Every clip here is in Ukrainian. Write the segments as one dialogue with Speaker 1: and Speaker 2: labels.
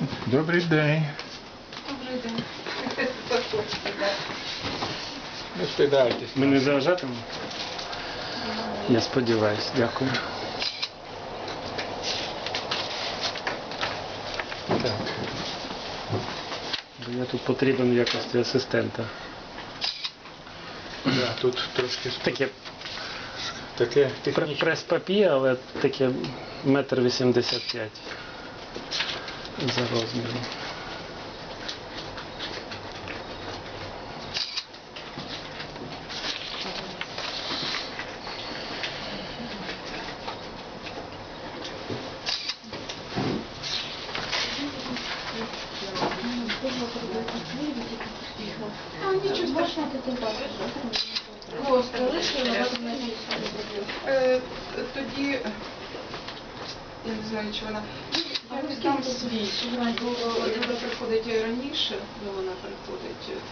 Speaker 1: день.
Speaker 2: Добрий день.
Speaker 1: Добрий день.
Speaker 2: Не стидайтесь.
Speaker 3: Ми не заважатимемо? Я сподіваюся, дякую.
Speaker 2: Так.
Speaker 3: Я тут потрібен в якості асистента.
Speaker 2: Да, тут трошки
Speaker 3: Таке
Speaker 2: таке технічне.
Speaker 3: прес-папі, але таке метр вісімдесят п'ять за розміром.
Speaker 1: А, нічого страшного. О, скажи, Е, Тоді, я не знаю, чи вона. Я віддам свій. Бо Вона приходить раніше, бо вона приходить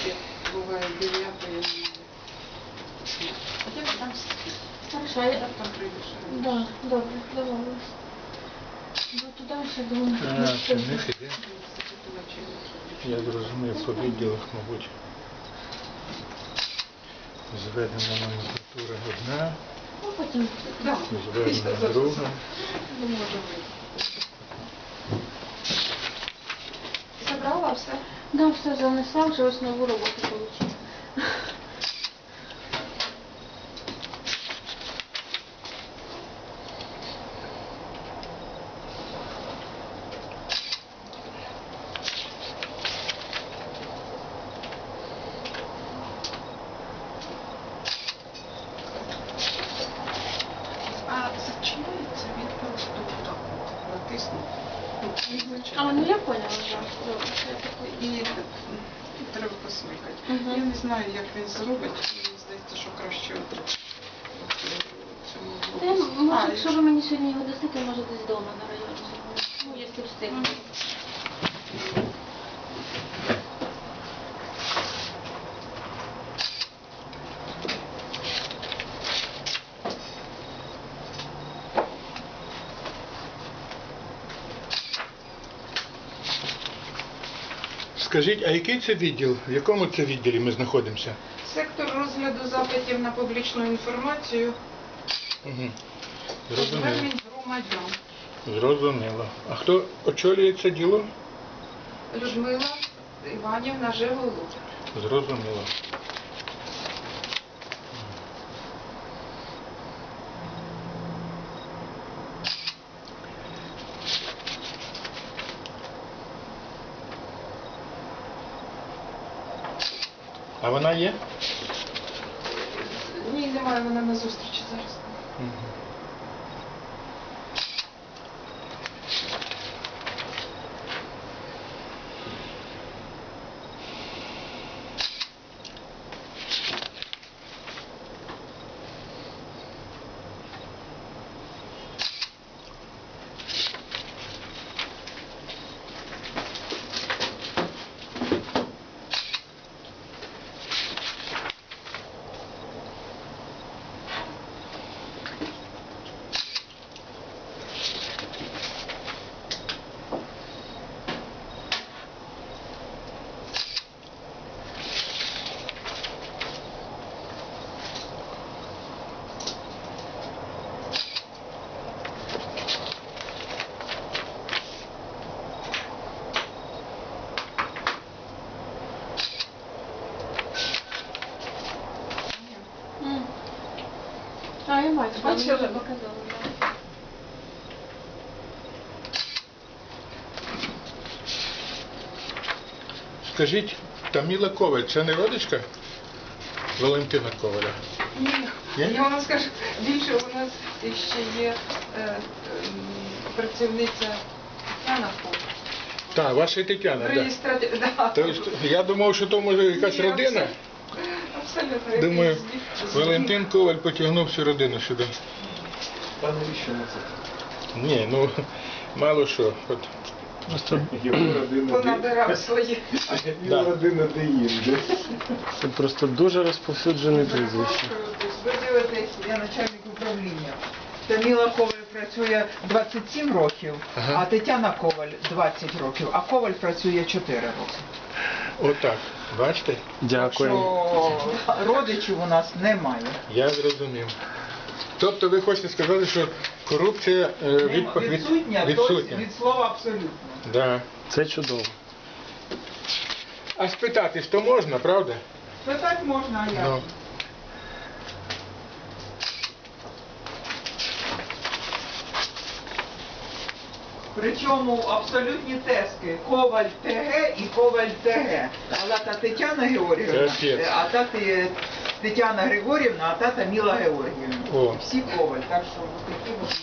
Speaker 1: ще буває 9 я не знаю. Я віддам свій.
Speaker 4: Хорошо, а я...
Speaker 1: Там прийдеш.
Speaker 4: Да, добре, домовились. Ну, туди ще думаю.
Speaker 2: А, це в іде. Я зрозумів, по відділах, мабуть. Зведена номенклатура одна,
Speaker 4: Ну,
Speaker 2: зведена друга.
Speaker 1: Не можу вийти. Забрала все?
Speaker 4: Да, все занесла, вже ось нову роботу отримала.
Speaker 1: А зачиняється від просто так от натиснув. Ну, не
Speaker 4: А, ну
Speaker 1: зачиняється.
Speaker 4: я поняла, да. Добре, я таку.
Speaker 1: І м, треба посмикати.
Speaker 4: Мгм.
Speaker 1: Я не знаю, як він зробить. Мені здається, що краще отримати. е,
Speaker 4: Та може, якщо ви мені сьогодні його дасите, може десь вдома на районі. Ну, якщо встигну.
Speaker 2: Скажіть, а який це відділ? В якому це відділі ми знаходимося?
Speaker 1: Сектор розгляду запитів на публічну інформацію
Speaker 2: Угу. Зрозуміло.
Speaker 1: звернень громадян.
Speaker 2: Зрозуміло. А хто очолює це діло?
Speaker 1: Людмила Іванівна Жеголук.
Speaker 2: Зрозуміло. А вона є?
Speaker 1: Ні, немає, вона на зустрічі зараз.
Speaker 2: Мгм.
Speaker 4: Показали.
Speaker 2: Скажіть, Таміла Коваль, це не родичка Валентина Коваля?
Speaker 1: Ні,
Speaker 2: Ні?
Speaker 1: я вам скажу, більше у нас ще є е, ем, працівниця Тетяна Фок.
Speaker 2: Так, ваша Тетяна, так.
Speaker 1: Да.
Speaker 2: Тобто, я думав, що то може якась
Speaker 1: Ні,
Speaker 2: родина.
Speaker 1: Абсолютно-.
Speaker 2: Думаю, Валентин Коваль потягнув всю родину сюди.
Speaker 5: Та навіщо на це?
Speaker 2: Ні, ну мало що. От.
Speaker 3: Просто
Speaker 5: Його родина
Speaker 1: Понабирав свої.
Speaker 2: Да.
Speaker 5: його родина де інде.
Speaker 3: це просто дуже розповсюджене прізвище.
Speaker 1: Ви дивитесь, я начальник управління.
Speaker 6: Таміла Коваль працює 27 років,
Speaker 2: Ага.
Speaker 6: а Тетяна Коваль 20 років, а Коваль працює 4 роки.
Speaker 2: Отак. Бачите?
Speaker 3: Дякую.
Speaker 6: Що родичів у нас немає.
Speaker 2: Я зрозумів. Тобто ви хочете сказати, що корупція е, від, від,
Speaker 6: відсутня,
Speaker 2: відсутня.
Speaker 6: від слова абсолютно.
Speaker 2: Да.
Speaker 3: Це чудово.
Speaker 2: А спитатись то можна, правда?
Speaker 6: Питати можна, а як?
Speaker 2: Ну.
Speaker 6: Причому абсолютні тески. Коваль ТГ і Коваль ТГ. Але та Тетяна Георгіївна, е, а та Тетяна Григорівна, а та Таміла Георгіївна. Всі Коваль. Так що такі от.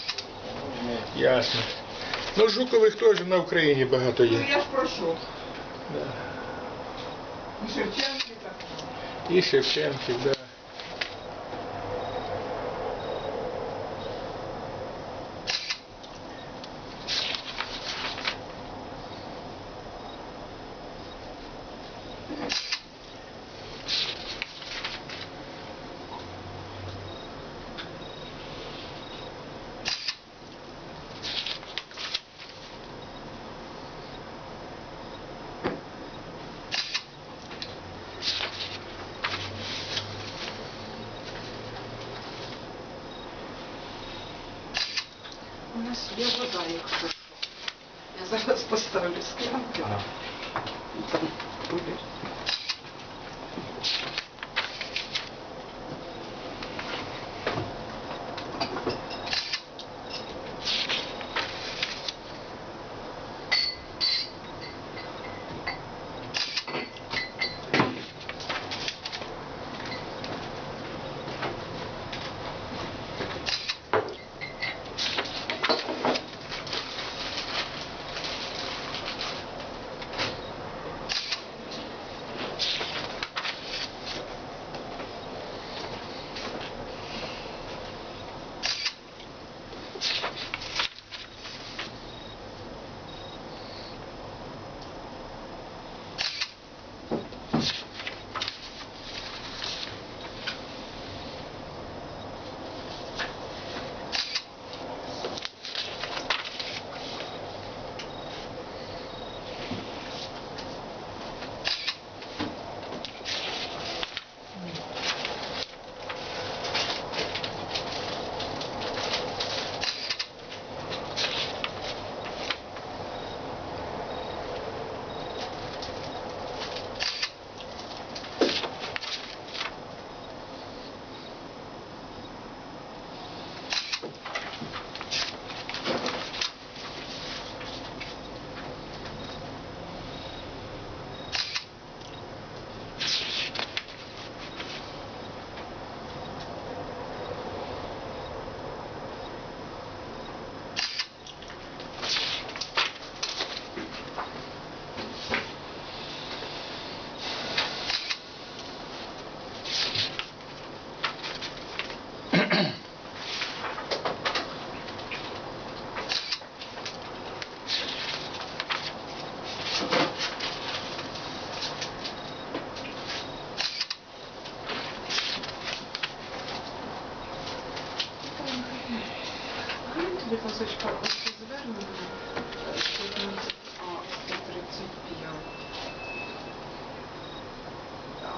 Speaker 2: Ясно. Ну, Жукових теж на Україні багато є.
Speaker 6: Ну я ж прошу.
Speaker 2: Да.
Speaker 6: І Шевченки так.
Speaker 2: І Шевченків, да.
Speaker 1: Є вода, якщо що. Я зараз поставлю склянки. Там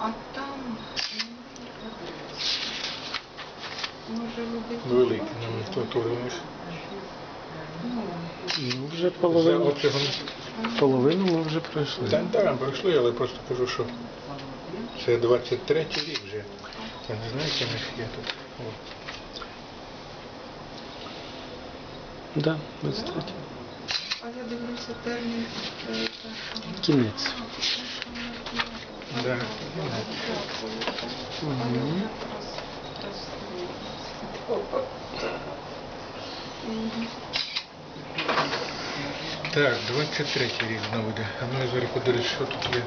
Speaker 1: А там. Може, люди... Ну,
Speaker 3: Ну, вже половину,
Speaker 2: обсягом.
Speaker 3: половину ми вже пройшли.
Speaker 2: Та да, пройшли, але просто кажу, що це 23 рік вже. Я не який них є тут. О.
Speaker 3: Да, 23.
Speaker 1: а я дивлюся термін е.
Speaker 3: Кінець.
Speaker 2: Да. Так, 23 рік знову йде. А ну я зараз подивлюсь, тут є.